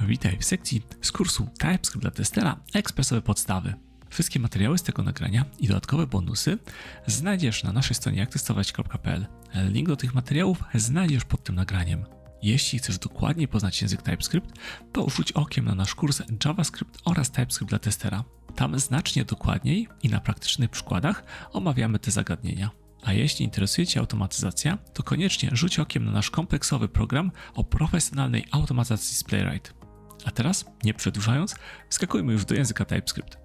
Witaj w sekcji z kursu TypeScript dla testera ekspresowe podstawy. Wszystkie materiały z tego nagrania i dodatkowe bonusy znajdziesz na naszej stronie jaktestować.pl. Link do tych materiałów znajdziesz pod tym nagraniem. Jeśli chcesz dokładniej poznać język TypeScript, to rzuć okiem na nasz kurs JavaScript oraz TypeScript dla testera. Tam znacznie dokładniej i na praktycznych przykładach omawiamy te zagadnienia. A jeśli interesuje Cię automatyzacja, to koniecznie rzuć okiem na nasz kompleksowy program o profesjonalnej automatyzacji z Playwright. A teraz, nie przedłużając, skakujmy już do języka TypeScript.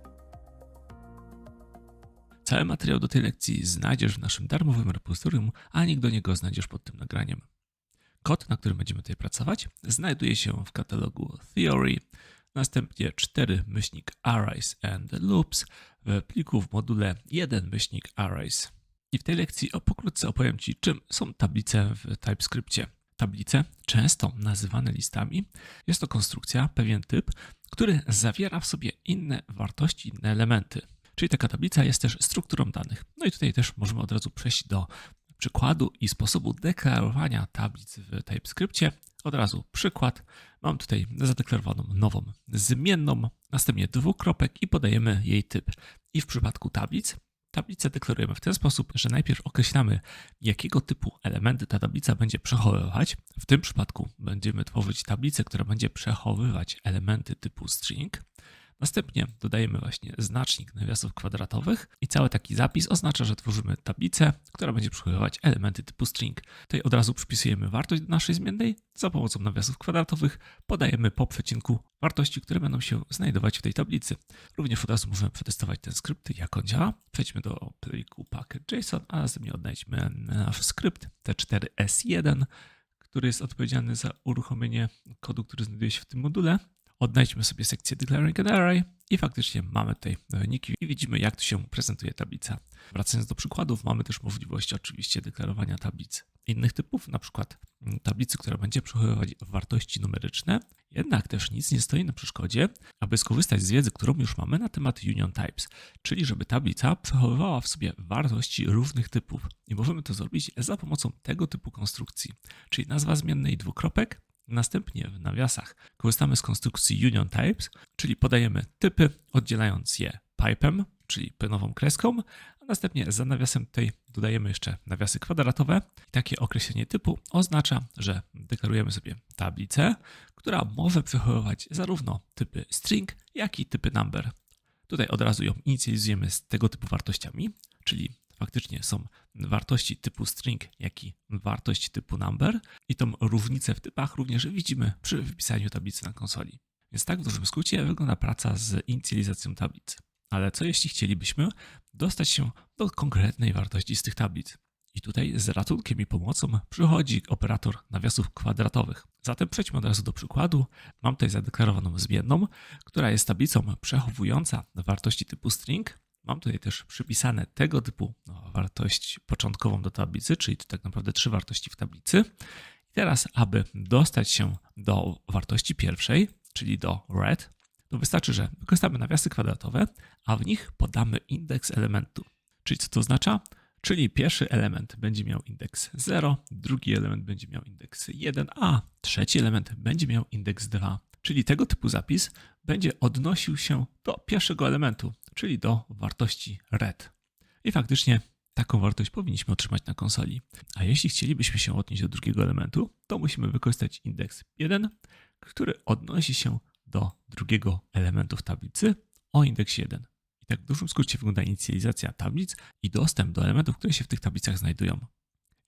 Cały materiał do tej lekcji znajdziesz w naszym darmowym repozytorium, a do niego znajdziesz pod tym nagraniem. Kod, na którym będziemy tutaj pracować, znajduje się w katalogu Theory, następnie 4 myślnik Arrays and Loops w pliku w module 1 myślnik Arrays. I w tej lekcji pokrótce opowiem Ci, czym są tablice w TypeScriptie. Tablice, często nazywane listami, jest to konstrukcja, pewien typ, który zawiera w sobie inne wartości, inne elementy. Czyli taka tablica jest też strukturą danych. No i tutaj też możemy od razu przejść do przykładu i sposobu deklarowania tablic w TypeScriptie. Od razu przykład. Mam tutaj zadeklarowaną nową zmienną, następnie dwukropek i podajemy jej typ. I w przypadku tablic Tablicę deklarujemy w ten sposób, że najpierw określamy, jakiego typu elementy ta tablica będzie przechowywać. W tym przypadku będziemy tworzyć tablicę, która będzie przechowywać elementy typu string. Następnie dodajemy właśnie znacznik nawiasów kwadratowych i cały taki zapis oznacza, że tworzymy tablicę, która będzie przechowywać elementy typu string. Tutaj od razu przypisujemy wartość do naszej zmiennej, za pomocą nawiasów kwadratowych podajemy po przecinku wartości, które będą się znajdować w tej tablicy. Również od razu możemy przetestować ten skrypt, jak on działa. Przejdźmy do pliku package.json, a następnie odnajdźmy nasz skrypt T4S1, który jest odpowiedzialny za uruchomienie kodu, który znajduje się w tym module. Odnajdźmy sobie sekcję Declaring an Array i faktycznie mamy tutaj wyniki i widzimy, jak tu się prezentuje tablica. Wracając do przykładów, mamy też możliwość oczywiście deklarowania tablic innych typów, na przykład tablicy, która będzie przechowywać wartości numeryczne, jednak też nic nie stoi na przeszkodzie, aby skorzystać z wiedzy, którą już mamy na temat Union Types, czyli żeby tablica przechowywała w sobie wartości różnych typów. I możemy to zrobić za pomocą tego typu konstrukcji, czyli nazwa zmiennej dwukropek, Następnie w nawiasach korzystamy z konstrukcji Union Types, czyli podajemy typy, oddzielając je pipem, czyli płynową kreską, a następnie za nawiasem tej dodajemy jeszcze nawiasy kwadratowe. Takie określenie typu oznacza, że deklarujemy sobie tablicę, która może przechowywać zarówno typy string, jak i typy number. Tutaj od razu ją inicjalizujemy z tego typu wartościami, czyli faktycznie są wartości typu string, jak i wartość typu number i tą różnicę w typach również widzimy przy wypisaniu tablicy na konsoli. Więc tak w dużym skrócie wygląda praca z inicjalizacją tablic. Ale co jeśli chcielibyśmy dostać się do konkretnej wartości z tych tablic? I tutaj z ratunkiem i pomocą przychodzi operator nawiasów kwadratowych. Zatem przejdźmy od razu do przykładu. Mam tutaj zadeklarowaną zmienną, która jest tablicą przechowująca wartości typu string, Mam tutaj też przypisane tego typu no, wartość początkową do tablicy, czyli to tak naprawdę trzy wartości w tablicy. I teraz, aby dostać się do wartości pierwszej, czyli do red, to wystarczy, że wykorzystamy nawiasy kwadratowe, a w nich podamy indeks elementu. Czyli co to oznacza? Czyli pierwszy element będzie miał indeks 0, drugi element będzie miał indeks 1, a trzeci element będzie miał indeks 2. Czyli tego typu zapis będzie odnosił się do pierwszego elementu, czyli do wartości red. I faktycznie taką wartość powinniśmy otrzymać na konsoli. A jeśli chcielibyśmy się odnieść do drugiego elementu, to musimy wykorzystać indeks 1, który odnosi się do drugiego elementu w tablicy o indeksie 1. I tak w dużym skrócie wygląda inicjalizacja tablic i dostęp do elementów, które się w tych tablicach znajdują.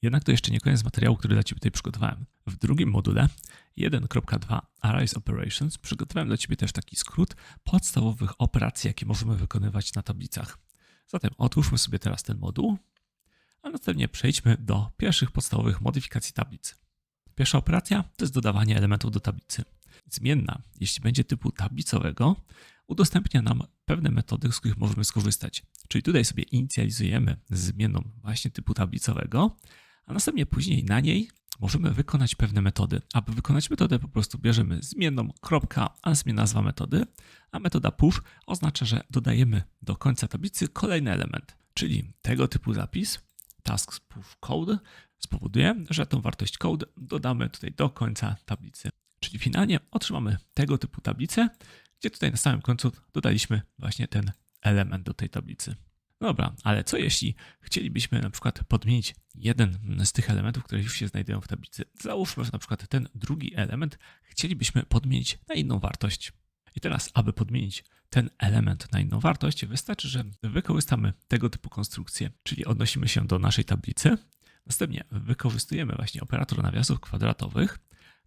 Jednak to jeszcze nie koniec materiału, który dla Ciebie tutaj przygotowałem. W drugim module 1.2 Arrays Operations przygotowałem dla Ciebie też taki skrót podstawowych operacji, jakie możemy wykonywać na tablicach. Zatem otwórzmy sobie teraz ten moduł, a następnie przejdźmy do pierwszych podstawowych modyfikacji tablicy. Pierwsza operacja to jest dodawanie elementów do tablicy. Zmienna, jeśli będzie typu tablicowego, udostępnia nam pewne metody, z których możemy skorzystać. Czyli tutaj sobie inicjalizujemy zmienną właśnie typu tablicowego, a następnie później na niej możemy wykonać pewne metody. Aby wykonać metodę, po prostu bierzemy zmienną kropka, a następnie nazwa metody, a metoda push oznacza, że dodajemy do końca tablicy kolejny element, czyli tego typu zapis, task push code, spowoduje, że tą wartość code dodamy tutaj do końca tablicy. Czyli finalnie otrzymamy tego typu tablicę, gdzie tutaj na samym końcu dodaliśmy właśnie ten element do tej tablicy. Dobra, ale co jeśli chcielibyśmy na przykład podmienić jeden z tych elementów, które już się znajdują w tablicy? Załóżmy, że na przykład ten drugi element chcielibyśmy podmienić na inną wartość. I teraz, aby podmienić ten element na inną wartość, wystarczy, że wykorzystamy tego typu konstrukcję, czyli odnosimy się do naszej tablicy, następnie wykorzystujemy właśnie operator nawiasów kwadratowych.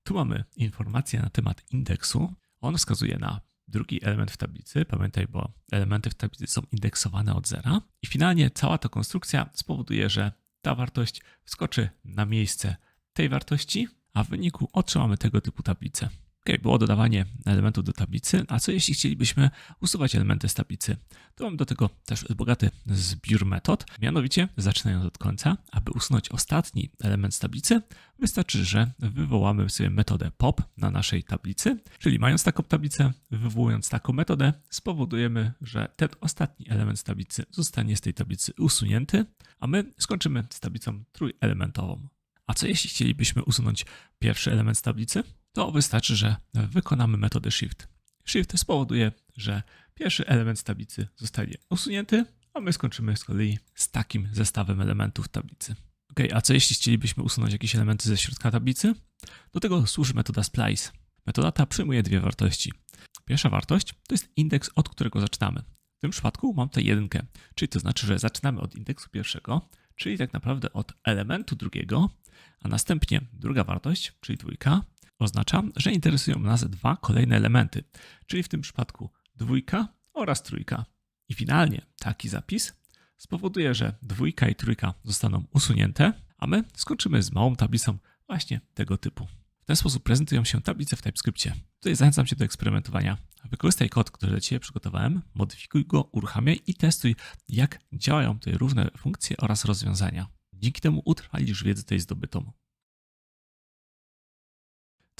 Tu mamy informację na temat indeksu. On wskazuje na drugi element w tablicy. Pamiętaj, bo elementy w tablicy są indeksowane od zera. I finalnie cała ta konstrukcja spowoduje, że ta wartość wskoczy na miejsce tej wartości, a w wyniku otrzymamy tego typu tablicę. Ok, było dodawanie elementów do tablicy, a co jeśli chcielibyśmy usuwać elementy z tablicy? To mam do tego też bogaty zbiór metod, mianowicie zaczynając od końca, aby usunąć ostatni element z tablicy, wystarczy, że wywołamy sobie metodę pop na naszej tablicy, czyli mając taką tablicę, wywołując taką metodę, spowodujemy, że ten ostatni element z tablicy zostanie z tej tablicy usunięty, a my skończymy z tablicą trójelementową. A co jeśli chcielibyśmy usunąć pierwszy element z tablicy? To wystarczy, że wykonamy metodę shift. Shift spowoduje, że pierwszy element z tablicy zostanie usunięty, a my skończymy z kolei z takim zestawem elementów tablicy. Ok, a co jeśli chcielibyśmy usunąć jakieś elementy ze środka tablicy? Do tego służy metoda splice. Metoda ta przyjmuje dwie wartości. Pierwsza wartość to jest indeks, od którego zaczynamy. W tym przypadku mam tutaj jedynkę, czyli to znaczy, że zaczynamy od indeksu pierwszego, czyli tak naprawdę od elementu drugiego, a następnie druga wartość, czyli dwójka, oznacza, że interesują nas dwa kolejne elementy, czyli w tym przypadku dwójka oraz trójka. I finalnie taki zapis spowoduje, że dwójka i trójka zostaną usunięte, a my skończymy z małą tablicą właśnie tego typu. W ten sposób prezentują się tablice w TypeScriptie. Tutaj zachęcam Cię do eksperymentowania. Wykorzystaj kod, który dla Ciebie przygotowałem, modyfikuj go, uruchamiaj i testuj, jak działają tutaj różne funkcje oraz rozwiązania. Dzięki temu utrwalisz wiedzę tej zdobytą.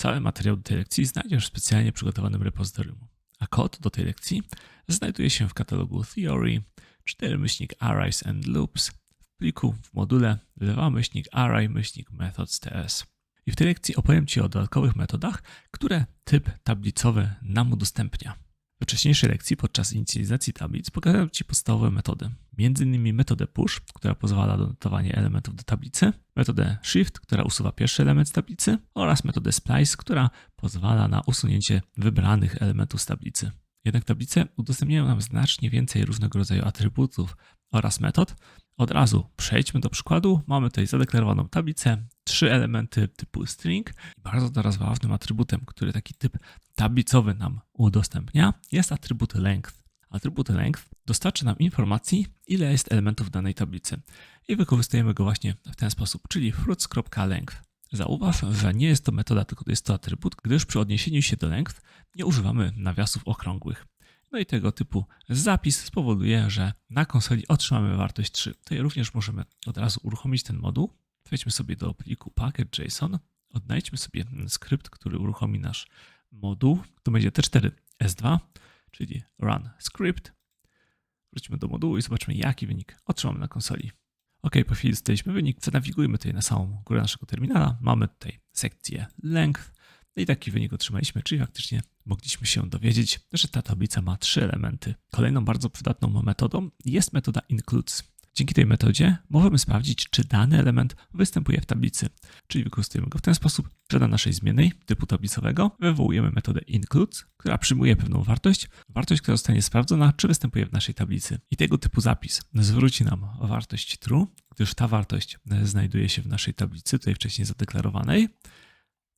Cały materiał do tej lekcji znajdziesz w specjalnie przygotowanym repozytorium, a kod do tej lekcji znajduje się w katalogu Theory 4 myślnik Arrays and Loops w pliku w module 2 myślnik array myślnik methods.ts. I w tej lekcji opowiem Ci o dodatkowych metodach, które typ tablicowy nam udostępnia. Wcześniejszej lekcji podczas inicjalizacji tablic pokazałem Ci podstawowe metody. Między innymi metodę push, która pozwala na notowanie elementów do tablicy, metodę shift, która usuwa pierwszy element z tablicy oraz metodę splice, która pozwala na usunięcie wybranych elementów z tablicy. Jednak tablice udostępniają nam znacznie więcej różnego rodzaju atrybutów oraz metod. Od razu przejdźmy do przykładu. Mamy tutaj zadeklarowaną tablicę, trzy elementy typu string. Bardzo teraz ważnym atrybutem, który taki typ tablicowy nam udostępnia, jest atrybut length. Atrybut length dostarczy nam informacji, ile jest elementów danej tablicy. I wykorzystujemy go właśnie w ten sposób, czyli fruits.length. Zauważ, że nie jest to metoda, tylko jest to atrybut, gdyż przy odniesieniu się do length nie używamy nawiasów okrągłych. No i tego typu zapis spowoduje, że na konsoli otrzymamy wartość 3. Tutaj również możemy od razu uruchomić ten moduł. Wejdźmy sobie do pliku package.json, odnajdźmy sobie skrypt, który uruchomi nasz moduł. To będzie T4 S2, czyli run script. Wróćmy do modułu i zobaczmy, jaki wynik otrzymamy na konsoli. Ok, po chwili dostaliśmy wynik. Zanawigujmy tutaj na samą górę naszego terminala. Mamy tutaj sekcję length. No i taki wynik otrzymaliśmy, czyli faktycznie mogliśmy się dowiedzieć, że ta tablica ma trzy elementy. Kolejną bardzo przydatną metodą jest metoda includes. Dzięki tej metodzie możemy sprawdzić, czy dany element występuje w tablicy, czyli wykorzystujemy go w ten sposób, że na naszej zmiennej typu tablicowego wywołujemy metodę include, która przyjmuje pewną wartość, wartość, która zostanie sprawdzona, czy występuje w naszej tablicy. I tego typu zapis zwróci nam wartość true, gdyż ta wartość znajduje się w naszej tablicy, tutaj wcześniej zadeklarowanej.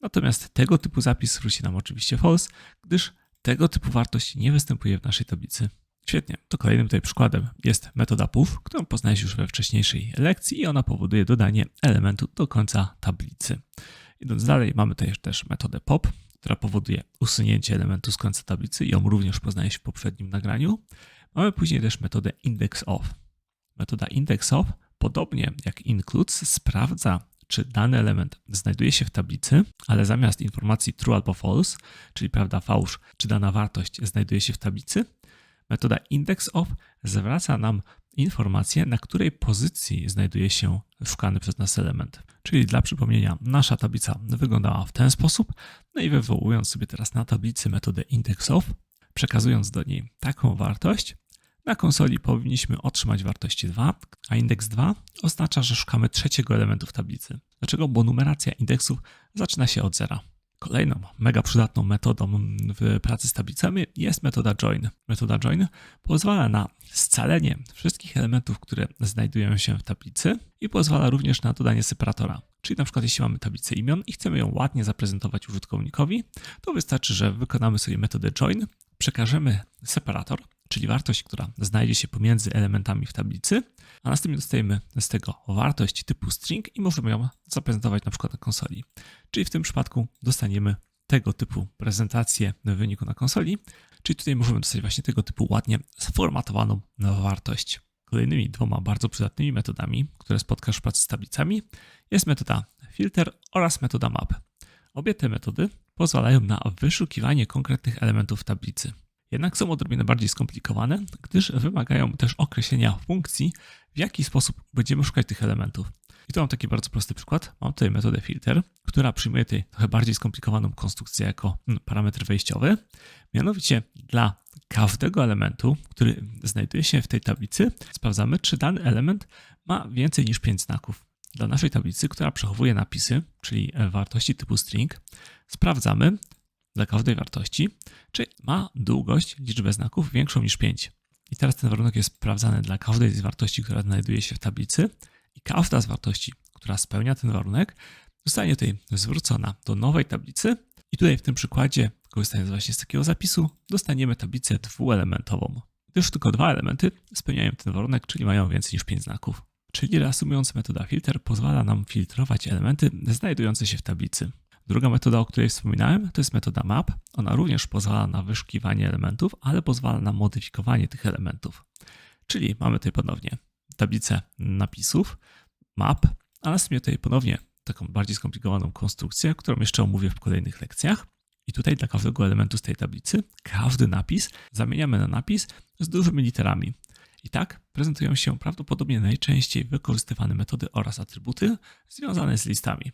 Natomiast tego typu zapis zwróci nam oczywiście false, gdyż tego typu wartość nie występuje w naszej tablicy. Świetnie, to kolejnym tutaj przykładem jest metoda puff, którą poznałeś już we wcześniejszej lekcji i ona powoduje dodanie elementu do końca tablicy. Idąc dalej, mamy tutaj też metodę pop, która powoduje usunięcie elementu z końca tablicy ją również poznałeś w poprzednim nagraniu. Mamy później też metodę index of. Metoda index of, podobnie jak includes, sprawdza, czy dany element znajduje się w tablicy, ale zamiast informacji true albo false, czyli prawda, fałsz, czy dana wartość znajduje się w tablicy, Metoda indexOf zwraca nam informację, na której pozycji znajduje się szukany przez nas element. Czyli dla przypomnienia, nasza tablica wyglądała w ten sposób, no i wywołując sobie teraz na tablicy metodę indexOf, przekazując do niej taką wartość, na konsoli powinniśmy otrzymać wartość 2, a indeks 2 oznacza, że szukamy trzeciego elementu w tablicy. Dlaczego? Bo numeracja indeksów zaczyna się od zera. Kolejną mega przydatną metodą w pracy z tablicami jest metoda join. Metoda join pozwala na scalenie wszystkich elementów, które znajdują się w tablicy i pozwala również na dodanie separatora. Czyli na przykład jeśli mamy tablicę imion i chcemy ją ładnie zaprezentować użytkownikowi, to wystarczy, że wykonamy sobie metodę join, przekażemy separator, czyli wartość, która znajdzie się pomiędzy elementami w tablicy, a następnie dostajemy z tego wartość typu string i możemy ją zaprezentować na przykład na konsoli. Czyli w tym przypadku dostaniemy tego typu prezentację wyniku na konsoli, czyli tutaj możemy dostać właśnie tego typu ładnie sformatowaną wartość. Kolejnymi dwoma bardzo przydatnymi metodami, które spotkasz w pracy z tablicami, jest metoda filter oraz metoda map. Obie te metody pozwalają na wyszukiwanie konkretnych elementów w tablicy jednak są odrobinę bardziej skomplikowane, gdyż wymagają też określenia funkcji, w jaki sposób będziemy szukać tych elementów. I tu mam taki bardzo prosty przykład. Mam tutaj metodę filter, która przyjmuje tutaj trochę bardziej skomplikowaną konstrukcję jako mm, parametr wejściowy. Mianowicie dla każdego elementu, który znajduje się w tej tablicy, sprawdzamy, czy dany element ma więcej niż 5 znaków. Dla naszej tablicy, która przechowuje napisy, czyli wartości typu string, sprawdzamy, dla każdej wartości, czy ma długość, liczbę znaków większą niż 5. I teraz ten warunek jest sprawdzany dla każdej z wartości, która znajduje się w tablicy i każda z wartości, która spełnia ten warunek, zostanie tutaj zwrócona do nowej tablicy i tutaj w tym przykładzie, korzystając właśnie z takiego zapisu, dostaniemy tablicę dwuelementową. Gdyż tylko dwa elementy spełniają ten warunek, czyli mają więcej niż 5 znaków. Czyli reasumując, metoda filter pozwala nam filtrować elementy znajdujące się w tablicy. Druga metoda, o której wspominałem, to jest metoda map. Ona również pozwala na wyszukiwanie elementów, ale pozwala na modyfikowanie tych elementów. Czyli mamy tutaj ponownie tablicę napisów, map, a następnie tutaj ponownie taką bardziej skomplikowaną konstrukcję, którą jeszcze omówię w kolejnych lekcjach. I tutaj dla każdego elementu z tej tablicy, każdy napis zamieniamy na napis z dużymi literami. I tak prezentują się prawdopodobnie najczęściej wykorzystywane metody oraz atrybuty związane z listami.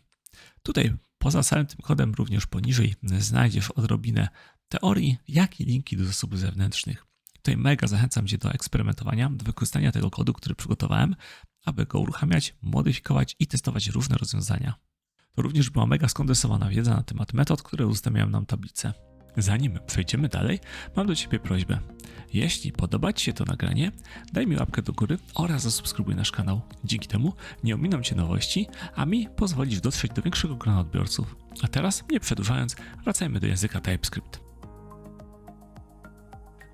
Tutaj Poza całym tym kodem również poniżej znajdziesz odrobinę teorii, jak i linki do zasobów zewnętrznych. Tutaj mega zachęcam Cię do eksperymentowania, do wykorzystania tego kodu, który przygotowałem, aby go uruchamiać, modyfikować i testować różne rozwiązania. To również była mega skondensowana wiedza na temat metod, które udostępniają nam tablice. Zanim przejdziemy dalej, mam do Ciebie prośbę. Jeśli podoba Ci się to nagranie, daj mi łapkę do góry oraz zasubskrybuj nasz kanał. Dzięki temu nie ominą Cię nowości, a mi pozwolisz dotrzeć do większego grona odbiorców. A teraz, nie przedłużając, wracajmy do języka TypeScript.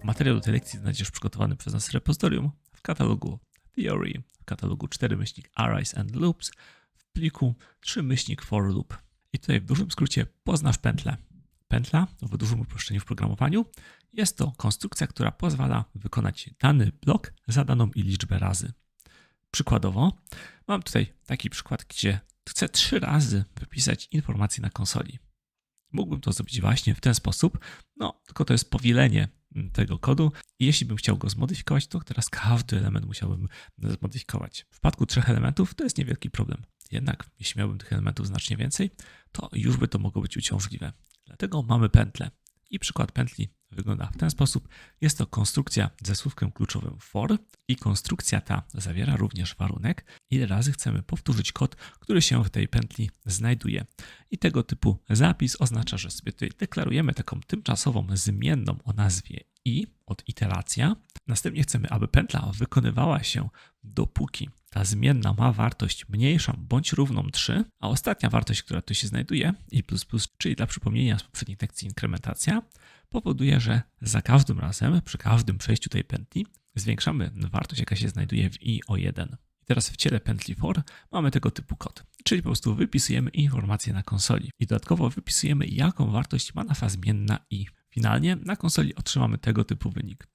Materiał do tej lekcji znajdziesz przygotowany przez nas repozytorium w katalogu Theory, w katalogu 4 myślnik Arrays and Loops, w pliku 3 myślnik for loop. I tutaj w dużym skrócie poznasz pętlę. Pętla, w dużym uproszczeniu w programowaniu, jest to konstrukcja, która pozwala wykonać dany blok za daną i liczbę razy. Przykładowo, mam tutaj taki przykład, gdzie chcę trzy razy wypisać informację na konsoli. Mógłbym to zrobić właśnie w ten sposób, no tylko to jest powielenie tego kodu jeśli bym chciał go zmodyfikować, to teraz każdy element musiałbym zmodyfikować. W przypadku trzech elementów to jest niewielki problem. Jednak jeśli miałbym tych elementów znacznie więcej, to już by to mogło być uciążliwe. Dlatego mamy pętlę. I przykład pętli wygląda w ten sposób. Jest to konstrukcja ze słówkiem kluczowym for i konstrukcja ta zawiera również warunek, ile razy chcemy powtórzyć kod, który się w tej pętli znajduje. I tego typu zapis oznacza, że sobie tutaj deklarujemy taką tymczasową zmienną o nazwie i od iteracja. Następnie chcemy, aby pętla wykonywała się dopóki ta zmienna ma wartość mniejszą bądź równą 3, a ostatnia wartość, która tu się znajduje, i++, czyli dla przypomnienia z poprzedniej lekcji inkrementacja, powoduje, że za każdym razem, przy każdym przejściu tej pętli, zwiększamy wartość, jaka się znajduje w i o 1. I teraz w ciele pętli for mamy tego typu kod, czyli po prostu wypisujemy informację na konsoli i dodatkowo wypisujemy, jaką wartość ma nasza zmienna i. Finalnie na konsoli otrzymamy tego typu wynik.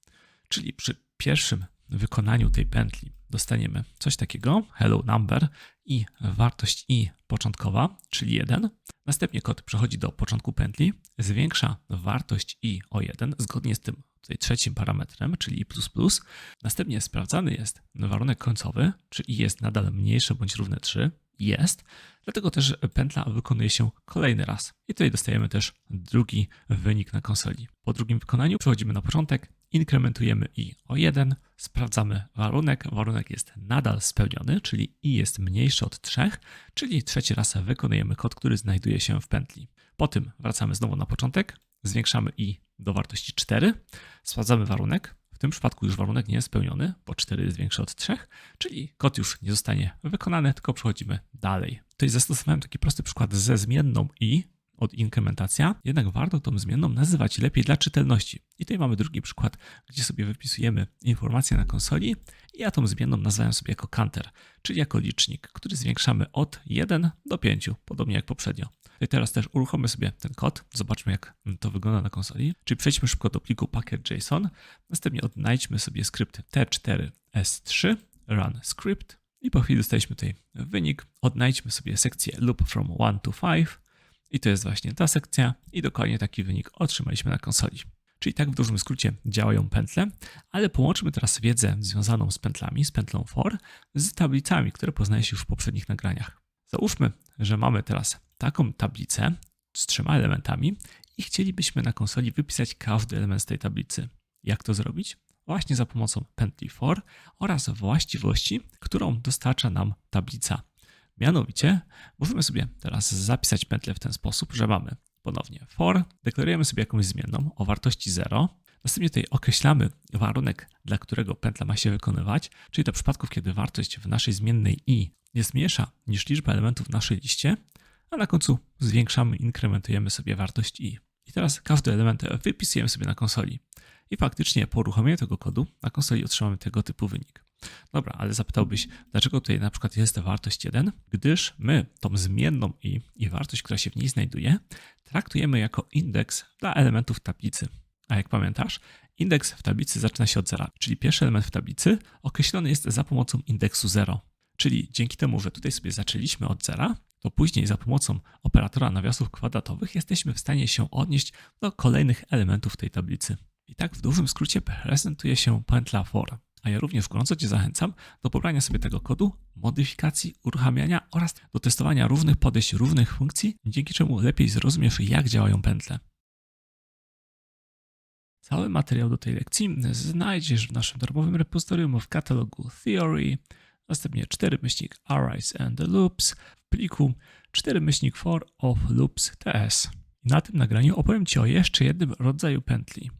Czyli przy pierwszym wykonaniu tej pętli dostaniemy coś takiego, hello number i wartość i początkowa, czyli 1. Następnie kod przechodzi do początku pętli, zwiększa wartość i o 1, zgodnie z tym, tutaj trzecim parametrem, czyli i++. Następnie sprawdzany jest warunek końcowy, czy i jest nadal mniejsze bądź równe 3. Jest, dlatego też pętla wykonuje się kolejny raz. I tutaj dostajemy też drugi wynik na konsoli. Po drugim wykonaniu przechodzimy na początek, inkrementujemy i o 1, sprawdzamy warunek. Warunek jest nadal spełniony, czyli i jest mniejszy od 3, czyli trzeci raz wykonujemy kod, który znajduje się w pętli. Po tym wracamy znowu na początek, zwiększamy i do wartości 4, sprawdzamy warunek. W tym przypadku już warunek nie jest spełniony, bo 4 jest większy od 3, czyli kod już nie zostanie wykonany, tylko przechodzimy dalej. Tutaj zastosowałem taki prosty przykład ze zmienną i, od inkrementacja, jednak warto tą zmienną nazywać lepiej dla czytelności. I tutaj mamy drugi przykład, gdzie sobie wypisujemy informacje na konsoli i ja tą zmienną nazywam sobie jako counter, czyli jako licznik, który zwiększamy od 1 do 5, podobnie jak poprzednio. I teraz też uruchommy sobie ten kod, zobaczmy jak to wygląda na konsoli. Czyli przejdźmy szybko do pliku package.json, następnie odnajdźmy sobie skrypt t4s3 run script i po chwili dostaliśmy tutaj wynik. Odnajdźmy sobie sekcję loop from 1 to 5 i to jest właśnie ta sekcja i dokładnie taki wynik otrzymaliśmy na konsoli. Czyli tak w dużym skrócie działają pętle, ale połączmy teraz wiedzę związaną z pętlami, z pętlą for, z tablicami, które poznaje się już w poprzednich nagraniach. Załóżmy, że mamy teraz taką tablicę z trzema elementami i chcielibyśmy na konsoli wypisać każdy element z tej tablicy. Jak to zrobić? Właśnie za pomocą pętli for oraz właściwości, którą dostarcza nam tablica. Mianowicie możemy sobie teraz zapisać pętlę w ten sposób, że mamy ponownie for, deklarujemy sobie jakąś zmienną o wartości 0, następnie tutaj określamy warunek, dla którego pętla ma się wykonywać, czyli do przypadków, kiedy wartość w naszej zmiennej i jest mniejsza niż liczba elementów w naszej liście, a na końcu zwiększamy, inkrementujemy sobie wartość i. I teraz każdy element wypisujemy sobie na konsoli. I faktycznie po uruchomieniu tego kodu na konsoli otrzymamy tego typu wynik. Dobra, ale zapytałbyś, dlaczego tutaj na przykład jest wartość 1? Gdyż my tą zmienną i, i wartość, która się w niej znajduje, traktujemy jako indeks dla elementów tablicy. A jak pamiętasz, indeks w tablicy zaczyna się od zera, czyli pierwszy element w tablicy określony jest za pomocą indeksu 0. Czyli dzięki temu, że tutaj sobie zaczęliśmy od zera, to później za pomocą operatora nawiasów kwadratowych jesteśmy w stanie się odnieść do kolejnych elementów tej tablicy. I tak w dużym skrócie prezentuje się pętla for. A ja również gorąco Cię zachęcam do pobrania sobie tego kodu, modyfikacji, uruchamiania oraz do testowania różnych podejść, różnych funkcji, dzięki czemu lepiej zrozumiesz, jak działają pętle. Cały materiał do tej lekcji znajdziesz w naszym darmowym repozytorium w katalogu Theory, następnie 4 myślnik Arrays and Loops w pliku 4 myślnik for of loops ts. Na tym nagraniu opowiem Ci o jeszcze jednym rodzaju pętli.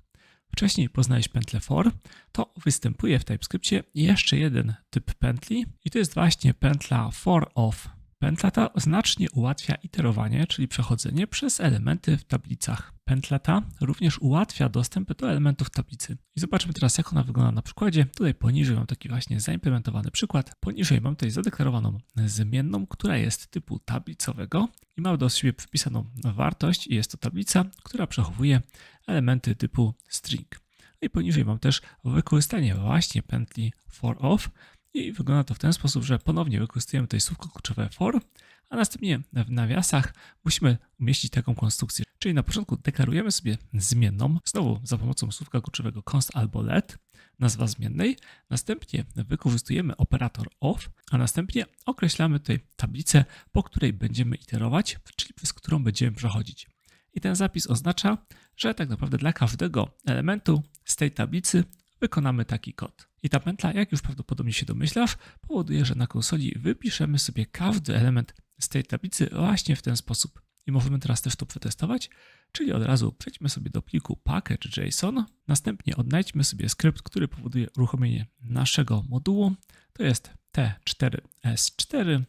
Wcześniej poznałeś pętlę for, to występuje w TypeScriptie jeszcze jeden typ pętli i to jest właśnie pętla for of. Pętla ta znacznie ułatwia iterowanie, czyli przechodzenie przez elementy w tablicach. Pętla ta również ułatwia dostęp do elementów tablicy. I zobaczmy teraz, jak ona wygląda na przykładzie. Tutaj poniżej mam taki właśnie zaimplementowany przykład. Poniżej mam tutaj zadeklarowaną zmienną, która jest typu tablicowego i ma do siebie przypisaną wartość i jest to tablica, która przechowuje elementy typu string. No I poniżej mam też wykorzystanie właśnie pętli for of, i wygląda to w ten sposób, że ponownie wykorzystujemy tutaj słówko kluczowe for, a następnie w nawiasach musimy umieścić taką konstrukcję. Czyli na początku deklarujemy sobie zmienną, znowu za pomocą słówka kluczowego const albo let, nazwa zmiennej, następnie wykorzystujemy operator of, a następnie określamy tutaj tablicę, po której będziemy iterować, czyli przez którą będziemy przechodzić. I ten zapis oznacza, że tak naprawdę dla każdego elementu z tej tablicy wykonamy taki kod. I ta pętla, jak już prawdopodobnie się domyślasz, powoduje, że na konsoli wypiszemy sobie każdy element z tej tablicy właśnie w ten sposób. I możemy teraz też to przetestować, czyli od razu przejdźmy sobie do pliku package.json, następnie odnajdźmy sobie skrypt, który powoduje uruchomienie naszego modułu. To jest t4s4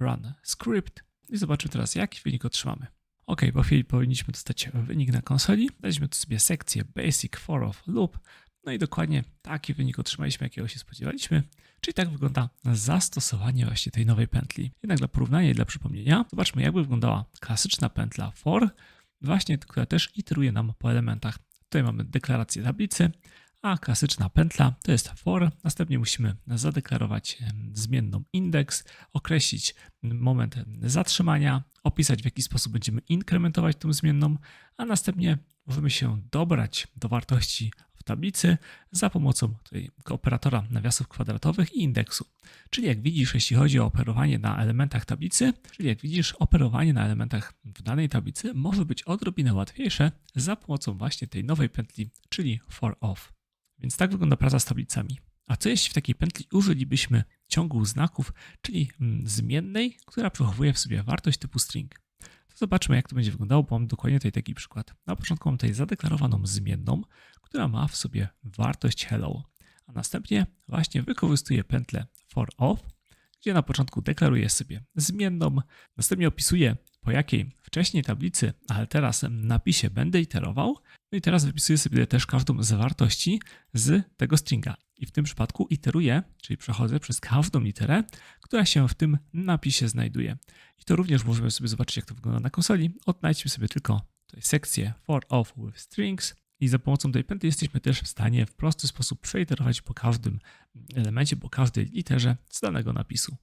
run script i zobaczymy teraz, jaki wynik otrzymamy. Ok, po chwili powinniśmy dostać wynik na konsoli. Weźmy tu sobie sekcję basic for of loop, no i dokładnie taki wynik otrzymaliśmy, jakiego się spodziewaliśmy. Czyli tak wygląda zastosowanie właśnie tej nowej pętli. Jednak dla porównania i dla przypomnienia, zobaczmy jakby wyglądała klasyczna pętla for, właśnie, która też iteruje nam po elementach. Tutaj mamy deklarację tablicy, a klasyczna pętla to jest for. Następnie musimy zadeklarować zmienną indeks, określić moment zatrzymania, opisać w jaki sposób będziemy inkrementować tą zmienną, a następnie możemy się dobrać do wartości tablicy za pomocą operatora nawiasów kwadratowych i indeksu. Czyli jak widzisz, jeśli chodzi o operowanie na elementach tablicy, czyli jak widzisz, operowanie na elementach w danej tablicy może być odrobinę łatwiejsze za pomocą właśnie tej nowej pętli, czyli for off. Więc tak wygląda praca z tablicami. A co jeśli w takiej pętli użylibyśmy ciągu znaków, czyli mm, zmiennej, która przechowuje w sobie wartość typu string? To zobaczmy, jak to będzie wyglądało, bo mam dokładnie tutaj taki przykład. Na początku mam tutaj zadeklarowaną zmienną, która ma w sobie wartość hello, a następnie właśnie wykorzystuję pętlę for off, gdzie na początku deklaruję sobie zmienną, następnie opisuję po jakiej wcześniej tablicy, ale teraz napisie będę iterował, no i teraz wypisuję sobie też każdą z wartości z tego stringa. I w tym przypadku iteruję, czyli przechodzę przez każdą literę, która się w tym napisie znajduje. I to również możemy sobie zobaczyć, jak to wygląda na konsoli. Odnajdźmy sobie tylko tutaj sekcję for off with strings i za pomocą tej pętli jesteśmy też w stanie w prosty sposób przeiterować po każdym elemencie, po każdej literze z danego napisu.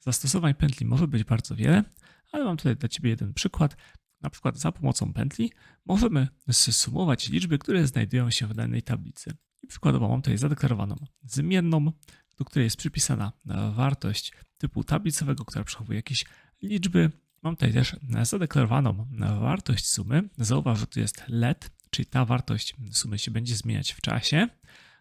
Zastosowań pętli może być bardzo wiele, ale mam tutaj dla Ciebie jeden przykład. Na przykład za pomocą pętli możemy zsumować liczby, które znajdują się w danej tablicy. I przykładowo mam tutaj zadeklarowaną zmienną, do której jest przypisana wartość typu tablicowego, która przechowuje jakieś liczby. Mam tutaj też zadeklarowaną wartość sumy. Zauważ, że tu jest let, czyli ta wartość sumy się będzie zmieniać w czasie.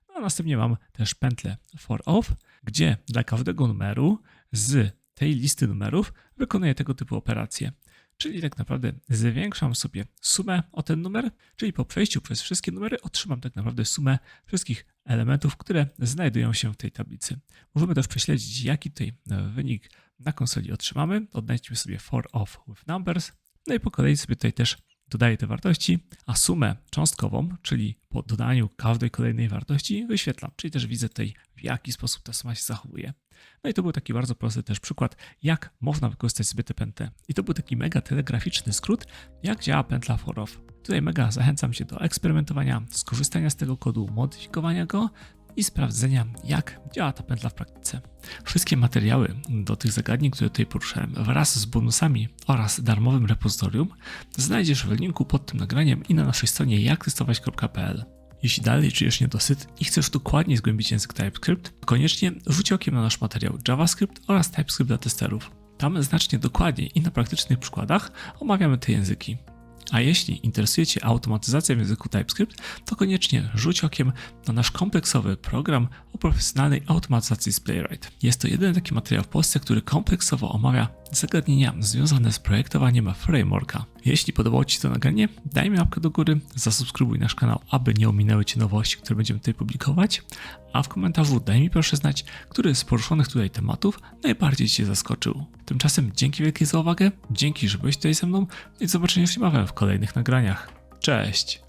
No a następnie mam też pętlę for off, gdzie dla każdego numeru z tej listy numerów wykonuję tego typu operacje. Czyli tak naprawdę zwiększam sobie sumę o ten numer, czyli po przejściu przez wszystkie numery otrzymam tak naprawdę sumę wszystkich elementów, które znajdują się w tej tablicy. Możemy też prześledzić, jaki tutaj wynik na konsoli otrzymamy. Odnajdźmy sobie for off with numbers. No i po kolei sobie tutaj też dodaję te wartości, a sumę cząstkową, czyli po dodaniu każdej kolejnej wartości wyświetlam, czyli też widzę tutaj w jaki sposób ta suma się zachowuje. No i to był taki bardzo prosty też przykład, jak można wykorzystać sobie tę pętlę. I to był taki mega telegraficzny skrót, jak działa pętla for off. Tutaj mega zachęcam Cię do eksperymentowania, skorzystania z tego kodu, modyfikowania go i sprawdzenia, jak działa ta pętla w praktyce. Wszystkie materiały do tych zagadnień, które tutaj poruszałem, wraz z bonusami oraz darmowym repozytorium, znajdziesz w linku pod tym nagraniem i na naszej stronie jaktestować.pl. Jeśli dalej czujesz niedosyt i chcesz dokładnie zgłębić język TypeScript, koniecznie rzuć okiem na nasz materiał JavaScript oraz TypeScript dla testerów. Tam znacznie dokładniej i na praktycznych przykładach omawiamy te języki. A jeśli interesuje Cię automatyzacja w języku TypeScript, to koniecznie rzuć okiem na nasz kompleksowy program o profesjonalnej automatyzacji z Playwright. Jest to jedyny taki materiał w Polsce, który kompleksowo omawia zagadnienia związane z projektowaniem frameworka. Jeśli podobało Ci to nagranie, daj mi łapkę do góry, zasubskrybuj nasz kanał, aby nie ominęły Cię nowości, które będziemy tutaj publikować, a w komentarzu daj mi proszę znać, który z poruszonych tutaj tematów najbardziej Cię zaskoczył. Tymczasem dzięki wielkie za uwagę, dzięki, że byłeś tutaj ze mną i do zobaczenia już niebawem w kolejnych nagraniach. Cześć!